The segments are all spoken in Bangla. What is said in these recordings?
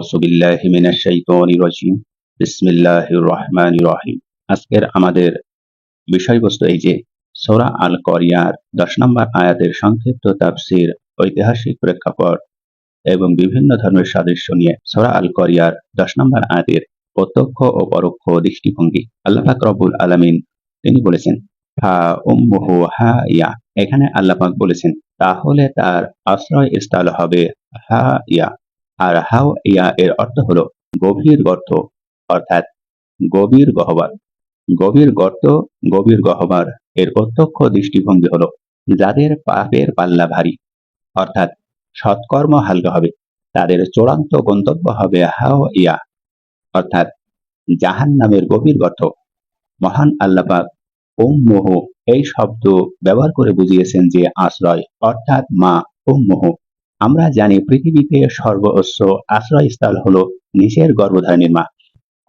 আউযু বিল্লাহি মিনাশ শাইতানির রাজিম। বিসমিল্লাহির রহমানির রহিম। আজকের আমাদের বিষয়বস্তু এই যে, সূরা আল করিয়ার 10 নম্বর আয়াতের সংক্ষিপ্ত তাফসীর, ঐতিহাসিক প্রেক্ষাপট এবং বিভিন্ন ধর্মের সাদৃশ্য নিয়ে সূরা আল করিয়ার 10 নম্বর আয়াতের প্রত্যক্ষ ও পরোক্ষ দৃষ্টিভঙ্গি আল্লাহ পাক রব্বুল আলামিন তিনি বলেছেন হা উম্মুহু হা ইয়া এখানে আল্লাহ পাক বলেছেন, তাহলে তার আশ্রয় স্থল হবে হা ইয়া আর হাও ইয়া এর অর্থ হলো গভীর গর্ত, অর্থাৎ গভীর গহ্বর। গভীর গর্ত, গভীর গহ্বর এর প্রত্যক্ষ দৃষ্টিভঙ্গি হলো যাদের পাপের পাল্লা ভারী, অর্থাৎ সৎকর্ম হালকা হবে, তাদের চূড়ান্ত গন্তব্য হবে হাও ইয়া, অর্থাৎ জাহান নামের গভীর গর্ত। মহান আল্লাপাক ওম মোহ এই শব্দ ব্যবহার করে বুঝিয়েছেন যে আশ্রয়, অর্থাৎ মা ওম মোহ আমরা জানি পৃথিবীতে সর্বোচ্চ আশ্রয়স্থল হলো নিচের গর্ভধারণের মা।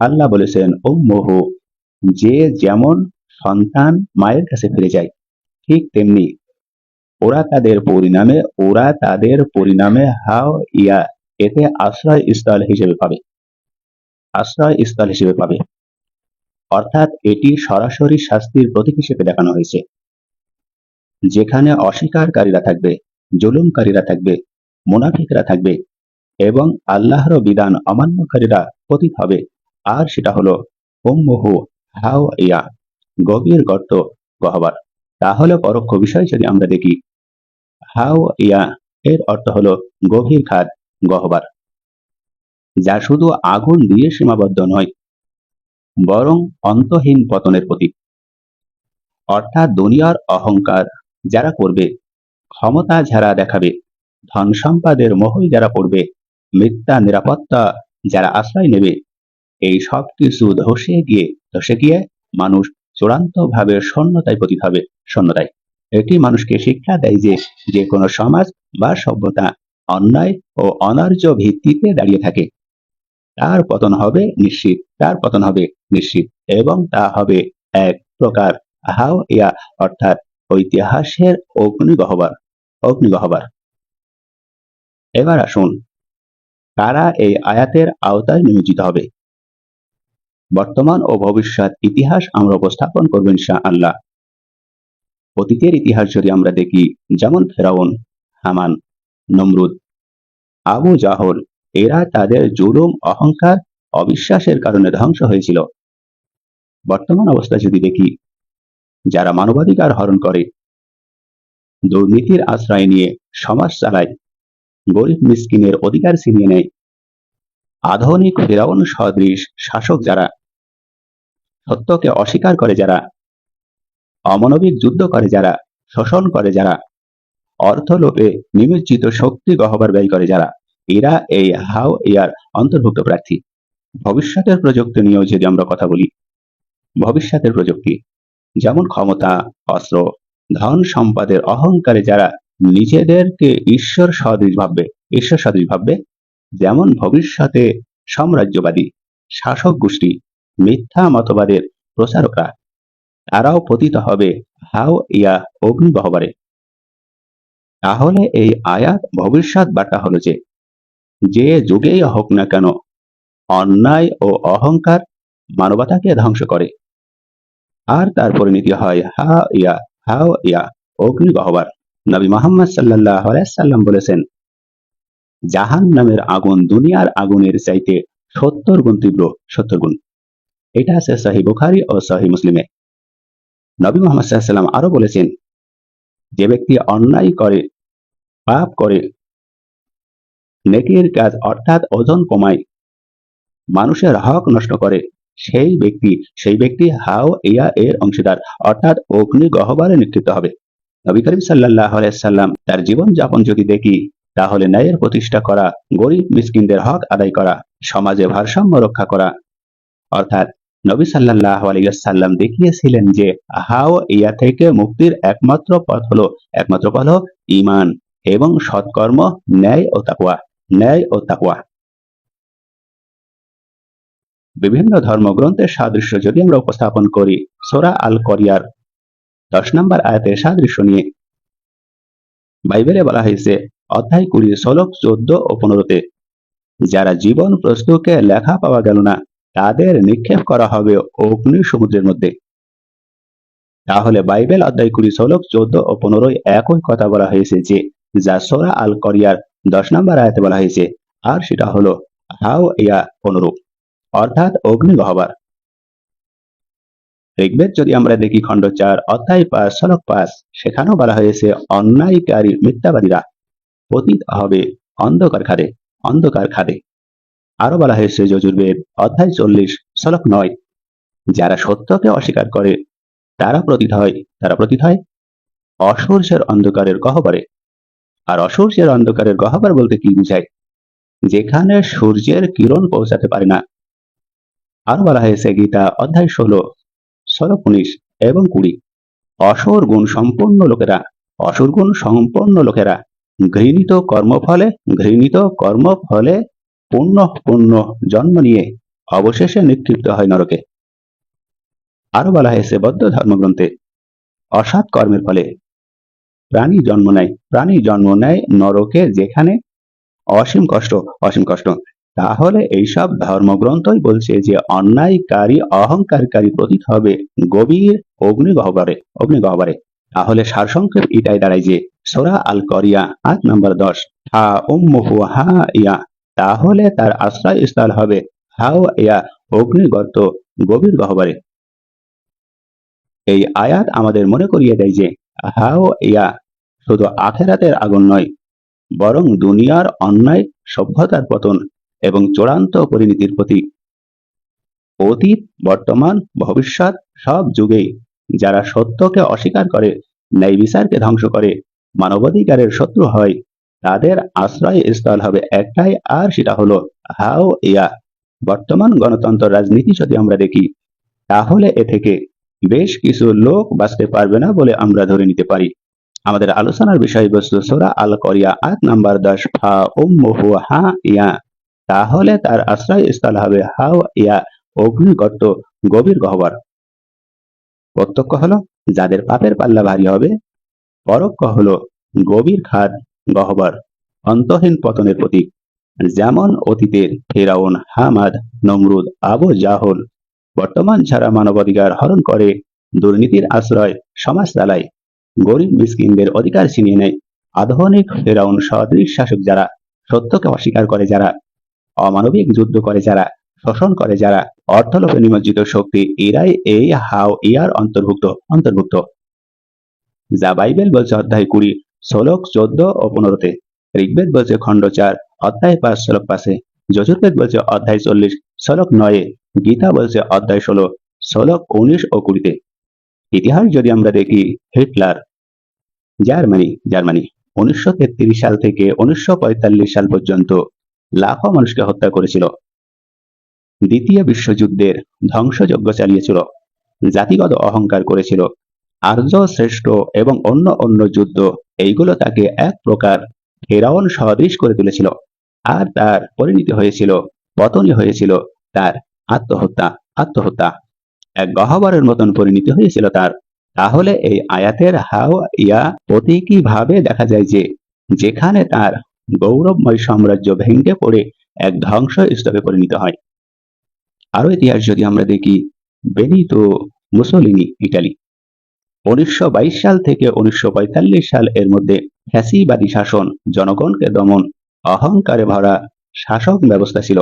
আল্লাহ বলেছেন ওম মোহ যে যেমন সন্তান মায়ের কাছে ফিরে যায়, ঠিক তেমনি ওরা তাদের পরিণামে, ওরা তাদের পরিণামে হাও ইয়া, এতে আশ্রয় স্থল হিসেবে পাবে। আশ্রয় স্থল হিসেবে পাবে। অর্থাৎ এটি সরাসরি শাস্তির প্রতীক হিসেবে দেখানো হয়েছে। যেখানে অস্বীকারীরা থাকবে, জুলুমকারীরা থাকবে মুনাফিকরা থাকবে এবং আল্লাহর বিধান অমান্যকারীরা পতিত হবে। আর সেটা হলো, উম্মুহু হাও ইয়া গভীর গর্ত গহবার। তাহলে পরোক্ষ বিষয় যদি আমরা দেখি হাও ইয়া এর অর্থ হলো গভীর খাদ, গহবার, যা শুধু আগুন দিয়ে সীমাবদ্ধ নয়, বরং অন্তহীন পতনের প্রতীক। অর্থাৎ দুনিয়ার অহংকার যারা করবে, ক্ষমতা যারা দেখাবে ধন সম্পাদের মোহই যারা পড়বে, মিথ্যা নিরাপত্তা যারা আশ্রয় নেবে, এই সব কিছু ধসে গিয়ে ধসে গিয়ে মানুষ চূড়ান্ত ভাবে শূন্যতায় পতিত হবে, শূন্যতায়। এটি মানুষকে শিক্ষা দেয় যে যে কোনো সমাজ বা সভ্যতা অন্যায় ও অনার্য ভিত্তিতে দাঁড়িয়ে থাকে। তার পতন হবে নিশ্চিত, তার পতন হবে নিশ্চিত, এবং তা হবে এক প্রকার হাও ইয়া, অর্থাৎ ঐতিহাসের অগ্নিগহ্বর অগ্নিগহ্বর। এবার আসুন, কারা এই আয়াতের আওতায় নিয়োজিত হবে? বর্তমান ও ভবিষ্যৎ ইতিহাস আমরা উপস্থাপন করব ইনশা আল্লাহ অতীতের ইতিহাস যদি আমরা দেখি, যেমন ফেরাউন, হামান, নমরুদ, আবু জাহল, এরা তাদের জুলুম, অহংকার, অবিশ্বাসের কারণে ধ্বংস হয়েছিল। বর্তমান অবস্থা যদি দেখি, যারা মানবাধিকার হরণ করে, দুর্নীতির আশ্রয় নিয়ে সমাজ চালায় গরিব মিসকিনের অধিকার ছিনিয়ে নেয়। আধুনিক ফেরাউন সদৃশ শাসক যারা, সত্যকে অস্বীকার করে যারা, অমানবিক যুদ্ধ করে যারা, শোষণ করে যারা অর্থ লোভে নিমজ্জিত শক্তি গহবার ব্যয় করে যারা, এরা এই হাও এয়ার অন্তর্ভুক্ত প্রার্থী। ভবিষ্যতের প্রযুক্তি নিয়েও যদি আমরা কথা বলি, ভবিষ্যতের প্রযুক্তি, যেমন ক্ষমতা, অস্ত্র, ধন সম্পাদের অহংকারে যারা নিজেদেরকে ঈশ্বর সদৃশ ভাববে, ঈশ্বর সদৃশ ভাববে, যেমন ভবিষ্যতে সাম্রাজ্যবাদী, শাসক গোষ্ঠী, মিথ্যা মতবাদের প্রচারকরা, তারাও পতিত হবে হাও ইয়া অগ্নিগহ্বরে তাহলে এই আয়াত ভবিষ্যৎ বার্তা হলো যে যে যুগেই হোক না কেন, অন্যায় ও অহংকার মানবতাকে ধ্বংস করে। আর তার পরিণতি হয় হা ইয়া, হাও ইয়া অগ্নিগহ্বর নবী মোহাম্মদ সাল্লাহ সাল্লাম বলেছেন জাহান নামের আগুন দুনিয়ার আগুনের চাইতে সত্তর গুণ তীব্র, সত্তর গুণ। এটা আছে সাহি বুখারি ও সাহি মুসলিমে। নবী মোহাম্মদ সাল্লাম আরও বলেছেন, যে ব্যক্তি অন্যায় করে, পাপ করে, নেকির কাজ অর্থাৎ ওজন কমায়, মানুষের হক নষ্ট করে, সেই ব্যক্তি সেই ব্যক্তি হাও ইয়া এর অংশীদার, অর্থাৎ অগ্নি গহবারে নিক্ষিপ্ত হবে। নবী করিম সাল্লাহ সাল্লাম তার জীবন যাপন যদি দেখি, তাহলে ন্যায়ের প্রতিষ্ঠা করা, গরিব মিসকিনদের হক আদায় করা, সমাজে ভারসাম্য রক্ষা করা। অর্থাৎ নবী সাল্লাহ আলিয়াল্লাম দেখিয়েছিলেন যে হাও ইয়া থেকে মুক্তির একমাত্র পথ হলো, একমাত্র পথ হলো ইমান এবং সৎকর্ম, ন্যায় ও তাকুয়া ন্যায় ও তাকুয়া বিভিন্ন ধর্মগ্রন্থের সাদৃশ্য যদি আমরা উপস্থাপন করি, সোরা আল করিয়ার দশ নম্বর আয়াতের সাদৃশ্য নিয়ে। বাইবেলে বলা হয়েছে, অধ্যায় কুড়ি ষোলক চোদ্দ ও পনেরোতে, যারা জীবন প্রস্তুকে লেখা পাওয়া গেল না, তাদের নিক্ষেপ করা হবে অগ্নি সমুদ্রের মধ্যে। তাহলে বাইবেল অধ্যায় কুড়ি ষোলক চোদ্দ ও পনেরোই একই কথা বলা হয়েছে যে, যা সোরা আল করিয়ার দশ নম্বর আয়াতে বলা হয়েছে, আর সেটা হলো হাও ইয়া পনেরো অর্থাৎ অগ্নি গহবার। ঋগ্বেদ যদি আমরা দেখি, খণ্ড চার, অধ্যায় পাঁচ শ্লোক পাঁচ, সেখানেও বলা হয়েছে, অন্যায়কারী মিথ্যাবাদীরা পতিত হবে অন্ধকার খাদে অন্ধকার খাদে। আরও বলা হয়েছে যজুর্বেদ, অধ্যায় চল্লিশ শ্লোক নয়, যারা সত্যকে অস্বীকার করে, তারা প্রতীত হয়, তারা প্রতীত হয় অসূর্যের অন্ধকারের গহ্বরে। আর অসূর্যের অন্ধকারের গহ্বর বলতে কি বুঝায়? যেখানে সূর্যের কিরণ পৌঁছাতে পারে না। আরও বলা হয়েছে গীতা, অধ্যায় ষোলো ষোলো উনিশ এবং কুড়ি। অসুর গুণ সম্পন্ন লোকেরা, অসুর গুণ সম্পন্ন লোকেরা, ঘৃণিত কর্মফলে ঘৃণিত কর্মফলে পূর্ণ পূর্ণ জন্ম নিয়ে অবশেষে নিক্ষিপ্ত হয় নরকে। আরও বলা হয়েছে বৌদ্ধ ধর্মগ্রন্থে অসৎ কর্মের ফলে প্রাণী জন্ম নেয়, প্রাণী জন্ম নেয় নরকে যেখানে অসীম কষ্ট অসীম কষ্ট তাহলে এইসব ধর্মগ্রন্থই বলছে যে অন্যায়কারী অহংকারী প্রতীত হবে গভীর অগ্নিগহ্বরে অগ্নিগহ্বরে। তাহলে সারসংক্ষেপ এটাই দাঁড়ায় যে সোরা আল করিয়া আট নম্বর দশ, হা উম্মুহু হা ইয়া তাহলে তার আশ্রয়স্থল হবে হাও ইয়া অগ্নিগর্ত গভীর গহ্বরে। এই আয়াত আমাদের মনে করিয়ে দেয় যে হাও ইয়া শুধু আখেরাতের আগুন নয়, বরং দুনিয়ার অন্যায়, সভ্যতার পতন এবং চূড়ান্ত পরিণতির প্রতীক। অতীত, বর্তমান, ভবিষ্যৎ সব যুগেই যারা সত্যকে অস্বীকার করে, ন্যায় বিচারকে ধ্বংস করে, মানবাধিকারের শত্রু হয়, তাদের আশ্রয় স্থল হবে একটাই আর সেটা হলো হাও ইয়া। বর্তমান গণতন্ত্র রাজনীতি যদি আমরা দেখি, তাহলে এ থেকে বেশ কিছু লোক বাঁচতে পারবে না বলে আমরা ধরে নিতে পারি। আমাদের আলোচনার বিষয়বস্তু সোরা আল করিয়া আট নাম্বার দশ, ফা উম্মুহু হা ইয়া। তাহলে তার আশ্রয়স্থল হবে হাও ইয়া অগ্নিগর্ত গভীর গহ্বর। প্রত্যক্ষ হলো, যাদের পাপের পাল্লা ভারী হবে, পরোক্ষ হলো গভীর খাদ গহ্বর, অন্তহীন পতনের প্রতীক। যেমন অতীতের ফেরাউন, হামাদ, নমরুদ, আবু জাহল, বর্তমান ছাড়া মানবাধিকার হরণ করে, দুর্নীতির আশ্রয় সমাজ চালায়, গরিব মিসকিনদের অধিকার ছিনিয়ে নেয়, আধুনিক ফেরাউন সদৃশ শাসক যারা, সত্যকে অস্বীকার করে যারা অমানবিক যুদ্ধ করে যারা, শোষণ করে যারা, অর্থলোভে নিমজ্জিত শক্তি, এরাই এই হাও ইয়ার অন্তর্ভুক্ত অন্তর্ভুক্ত। যা বাইবেল বলছে অধ্যায় কুড়ি ষোলক চোদ্দ ও পনেরোতে। ঋগ্বেদ বলছে খণ্ড চার, অধ্যায় পাঁচ, শ্লোক পাশে যজুর্বেদ বলছে অধ্যায় চল্লিশ, শ্লোক নয়ে। গীতা বলছে অধ্যায় ষোলো, শ্লোক উনিশ ও কুড়িতে। ইতিহাস যদি আমরা দেখি, হিটলার, জার্মানি জার্মানি, উনিশশো তেত্রিশ সাল থেকে উনিশশো পঁয়তাল্লিশ সাল পর্যন্ত লাখো মানুষকে হত্যা করেছিল। দ্বিতীয় বিশ্বযুদ্ধের ধ্বংসযজ্ঞ চালিয়েছিল। জাতিগত অহংকার করেছিল। আর্য, শ্রেষ্ঠ এবং অন্য অন্য যুদ্ধ, এইগুলো তাকে এক প্রকার ফেরাউন সদৃশ করে তুলেছিল। আর তার পরিণতি হয়েছিল, পতনই হয়েছিল তার আত্মহত্যা আত্মহত্যা। এক গহ্বরের মতন পরিণতি হয়েছিল তার। তাহলে এই আয়াতের হাও ইয়া প্রতীকী ভাবে দেখা যায় যে, যেখানে তার গৌরবময় সাম্রাজ্য ভেঙে পড়ে এক ধ্বংস স্তরে পরিণত হয়। আরও ইতিহাস যদি আমরা দেখি, বেনিতো মুসলিনি, ইটালি। উনিশশো বাইশ সাল থেকে উনিশশো পঁয়তাল্লিশ সাল এর মধ্যে ফ্যাসিবাদী শাসন, জনগণকে দমন, অহংকারে ভরা শাসক ব্যবস্থা ছিল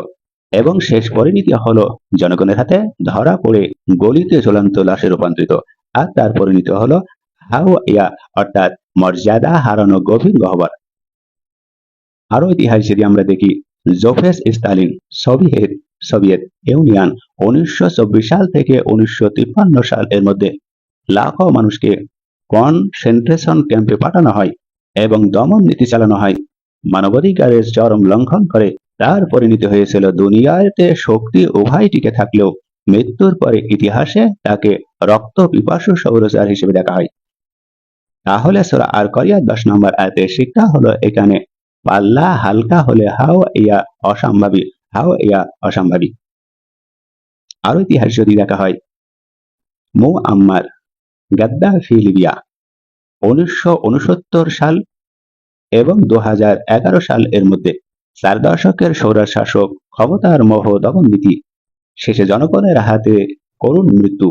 এবং শেষ পরিণতি হলো জনগণের হাতে ধরা পড়ে গলিতে চূড়ান্ত লাশে রূপান্তরিত আর তার পরিণতি হল হাও ইয়া অর্থাৎ মর্যাদা হারানো গভীর গহ্বর। আরও ইতিহাস যদি আমরা দেখি, Joseph Stalin, Soviet Soviet Union উনিশশো সাল থেকে উনিশশো সাল এর মধ্যে লাখো মানুষকে কনসেন্ট্রেশন ক্যাম্পে পাঠানো হয় এবং দমন নীতি চালানো হয়। মানবাধিকারের চরম লঙ্ঘন করে তার পরিণতি হয়েছিল দুনিয়াতে শক্তি উভয় টিকে থাকলেও মৃত্যুর পরে ইতিহাসে তাকে রক্ত পিপাসু সৌরচার হিসেবে দেখা হয়। তাহলে সোরা আর করিয়া দশ নম্বর আয়তের শিক্ষা হলো এখানে পাল্লা হালকা হলে হাও ইয়া অসম্ভাবী, হাও ইয়া অসম্ভাবী। আরও ইতিহাস যদি দেখা হয়। মো আম্মার গাদ্দাফি লিবিয়া, উনিশশো সাল এবং দু সাল এর মধ্যে চার দশকের সৌরা শাসক ক্ষমতার মোহ দমননীতি, শেষে জনগণের হাতে করুণ মৃত্যু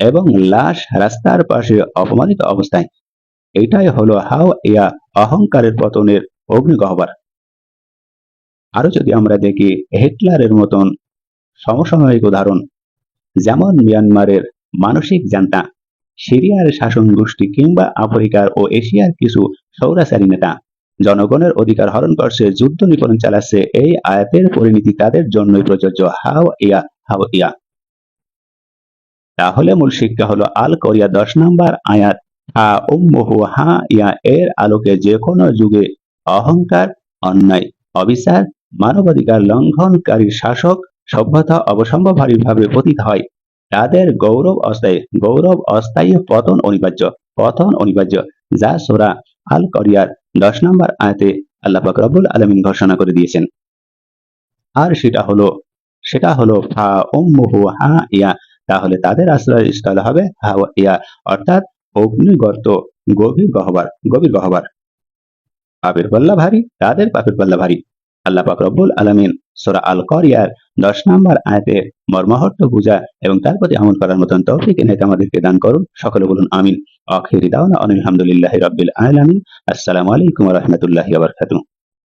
এবং লাশ রাস্তার পাশে অপমানিত অবস্থায়, এটাই হলো হাও ইয়া অহংকারের পতনের অগ্নিগহ্বর আরও যদি আমরা দেখি, হিটলারের মতন সমসাময়িক উদাহরণ, যেমন মিয়ানমারের মানসিক জান্তা, সিরিয়ার শাসন গোষ্ঠী কিংবা আফ্রিকার ও এশিয়ার কিছু সৌরাচারী নেতা, জনগণের অধিকার হরণ করছে, যুদ্ধ নিপরণ চালাচ্ছে, এই আয়াতের পরিণতি তাদের জন্যই প্রযোজ্য। হাও ইয়া হাও ইয়া। তাহলে মূল শিক্ষা হলো, আল কোরিয়া দশ নম্বর আয়াত, হা উম্মুহু হা ইয়া, এর আলোকে যে কোনো যুগে অহংকার, অন্যায়, অবিচার, মানবাধিকার লঙ্ঘনকারী শাসক সভ্যতা অবসম্ভাবীভাবে পতিত হয়। তাদের গৌরব অস্থায়ী গৌরব অস্থায়ী পতন অনিবার্য পতন অনিবার্য, যা সোরা আল করিয়ার দশ নম্বর আয়াতে আল্লাহ রব্বুল আলমিন ঘোষণা করে দিয়েছেন। আর সেটা হলো সেটা হলো, ফা উম্মুহু হা ইয়া, তাহলে তাদের আশ্রয়স্থল হবে হা ইয়া, অর্থাৎ অগ্নিগর্ত, গভীর গহবার গভীর গহবার। পাপের পাল্লা ভারী, তাদের পাপের পাল্লা ভারী। আল্লাহ পাক রব্বুল আলমিন সোরা আল করিয়ার দশ নম্বর আয়তের মর্মাহর্ত পূজা এবং তার প্রতি আমল করার মতন তৌফিক এনে আমাদেরকে দান করুন। সকলে বলুন আমিন। আখিরি অনিল আলহামদুলিল্লাহ রব্বিল আলমিন। আসসালামু আলাইকুম রহমতুল্লাহ বারাকাতুহু।